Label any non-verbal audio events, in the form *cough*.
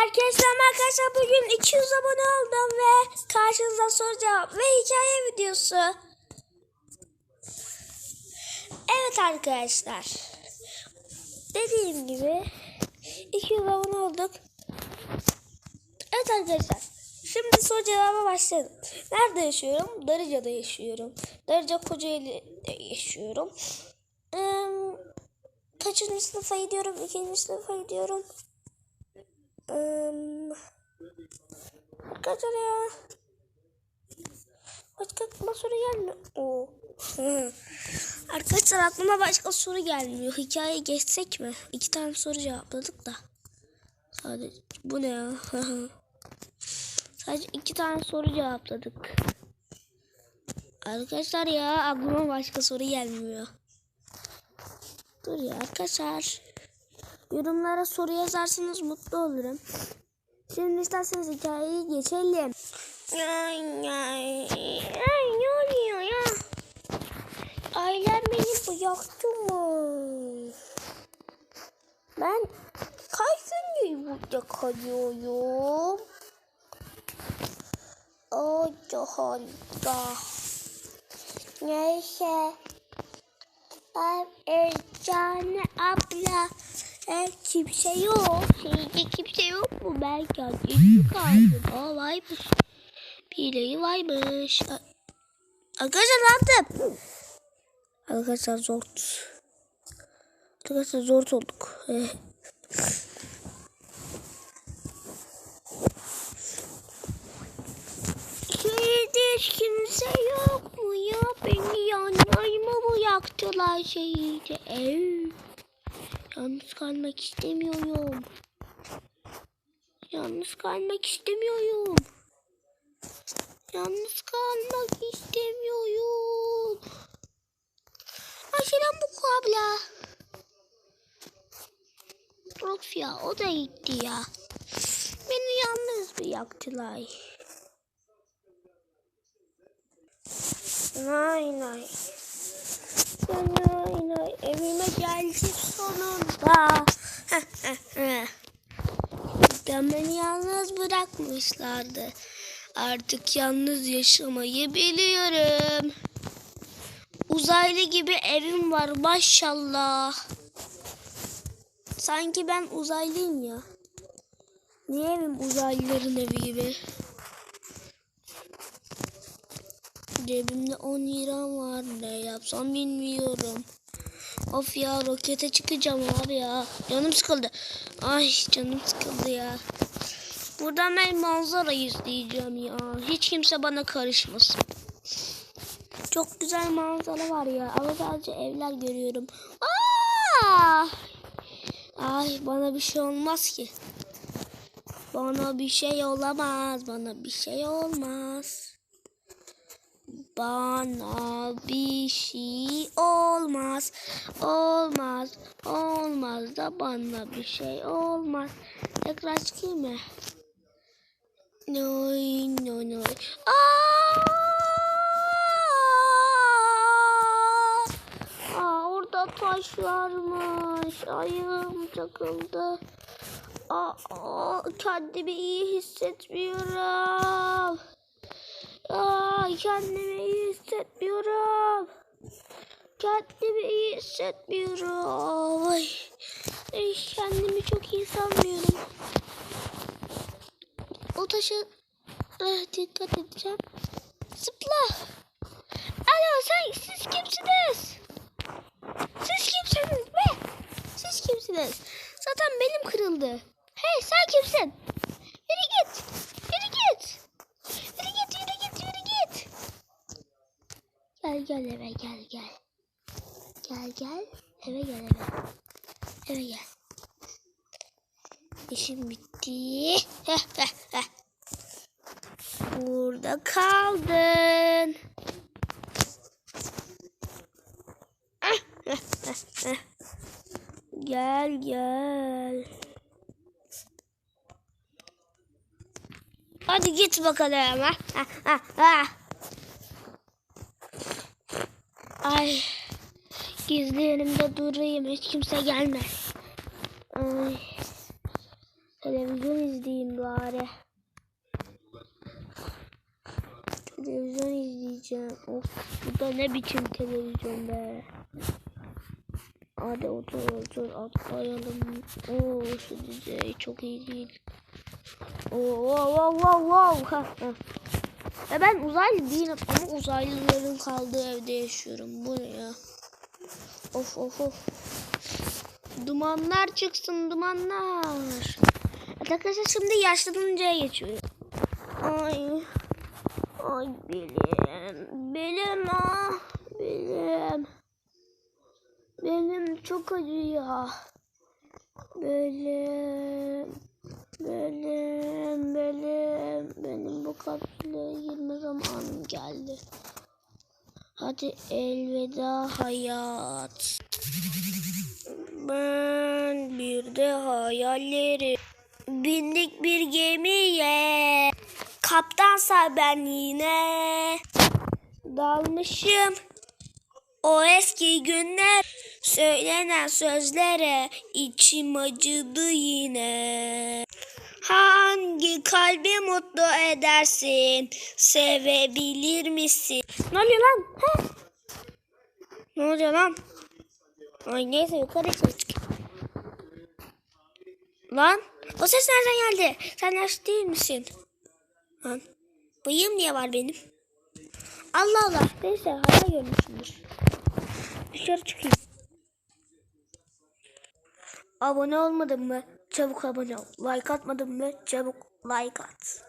Herkese arkadaşlar. Bugün 200 abone oldum ve karşınızda soru cevap ve hikaye videosu. Evet arkadaşlar. Dediğim gibi 200 abone olduk. Evet arkadaşlar. Şimdi soru cevaba başladım. Nerede yaşıyorum? Darıca'da yaşıyorum. Darıca Kocaeli'de yaşıyorum. Ee, kaçıncı sınıfa gidiyorum? İkinci sınıfa gidiyorum. Um, arkadaşlar ya. Başka aklıma soru gelmiyor. Oo. *laughs* arkadaşlar aklıma başka soru gelmiyor. Hikaye geçsek mi? İki tane soru cevapladık da. Sadece bu ne ya? *laughs* Sadece iki tane soru cevapladık. Arkadaşlar ya aklıma başka soru gelmiyor. Dur ya arkadaşlar. Yorumlara soru yazarsanız mutlu olurum. Şimdi isterseniz hikayeyi geçelim. Ay, ay, ay, ne oluyor ya? Ailem beni bıraktı mı? Ben kaç gündür burada kalıyorum? Allah Allah. Neyse. Ben Ecane abla. E, kimse yok. Şeyde kimse yok mu? Kendim kaldım. Aa varmış. Birileri varmış. Arkadaşlar yaptım? Arkadaşlar zor. Arkadaşlar zor olduk. Eh. Şehirde hiç kimse yok mu ya? Beni yanlarıma bıraktılar şehirde. Ev. Yalnız kalmak istemiyorum. Yalnız kalmak istemiyorum. Yalnız kalmak istemiyorum. Ayşe'den bu abla. Of ya o da gitti ya. Beni yalnız bıraktılar. Nay nay. Nay evime geldik sonunda. *laughs* Ben beni yalnız bırakmışlardı. Artık yalnız yaşamayı biliyorum. Uzaylı gibi evim var maşallah. Sanki ben uzaylıyım ya. Niye evim uzaylıların evi gibi? Cebimde 10 liram var. Ne yapsam bilmiyorum. Of ya rokete çıkacağım abi ya. Canım sıkıldı. Ay canım sıkıldı ya. Buradan ben manzara izleyeceğim ya. Hiç kimse bana karışmasın. Çok güzel manzara var ya. Ama sadece evler görüyorum. Aa! Ay bana bir şey olmaz ki. Bana bir şey olamaz. Bana bir şey olmaz. Bana bir şey olmaz. Olmaz. Olmaz da bana bir şey olmaz. Tekrar çıkayım mı? Noy noy noy. Aa! Orada taş varmış. Ayağım takıldı. Aa, kendimi iyi hissetmiyorum. Kendimi iyi hissetmiyorum. Kendimi iyi hissetmiyorum. Ay, ay, kendimi çok iyi sanmıyorum. O taşa eh, dikkat edeceğim. Zıpla. Alo sen siz kimsiniz? Siz kimsiniz be? Siz kimsiniz? Zaten benim kırıldı. Hey sen kimsin? Yürü git. Yürü git. Yürü git, yürü git, yürü git. Gel eve gel gel. Gel gel eve gel eve. Eve gel. İşim bitti. Burada kaldın. Ah. Gel gel. Hadi git bakalım. Ha, ha, ha, ha. Ay. Gizli yerimde durayım. Hiç kimse gelmez. Ay. Televizyon izleyeyim bari. Televizyon izleyeceğim. Of bu da ne biçim televizyon be. Hadi otur otur atlayalım. Oo şu dizi çok iyi değil. Oo wow wow wow wow. Ve ben uzaylı değilim ama uzaylıların kaldığı evde yaşıyorum. Bu ne ya? Of of of. Dumanlar çıksın dumanlar. Arkadaşlar şimdi yaşlanıncaya geçiyoruz. Ay. Ay belim. Belim ah. Belim. Benim çok acıyor. Belim. Benim. Benim. Benim bu zamanım geldi. Hadi elveda hayat. Ben bir de hayalleri bindik bir gemiye. Kaptansa ben yine dalmışım. O eski günler söylenen sözlere içim acıdı yine. Hangi kalbi mutlu edersin? Sevebilir misin? Ne oluyor lan? He? Ne oluyor lan? Ay neyse yukarı çık. Lan o ses nereden geldi? Sen yaşlı değil misin? Lan bıyığım niye var benim? Allah Allah. Neyse hayal görmüşsündür. Dışarı çıkayım. Abone olmadın mı? Çabuk abone ol. Like atmadın mı? Çabuk like at.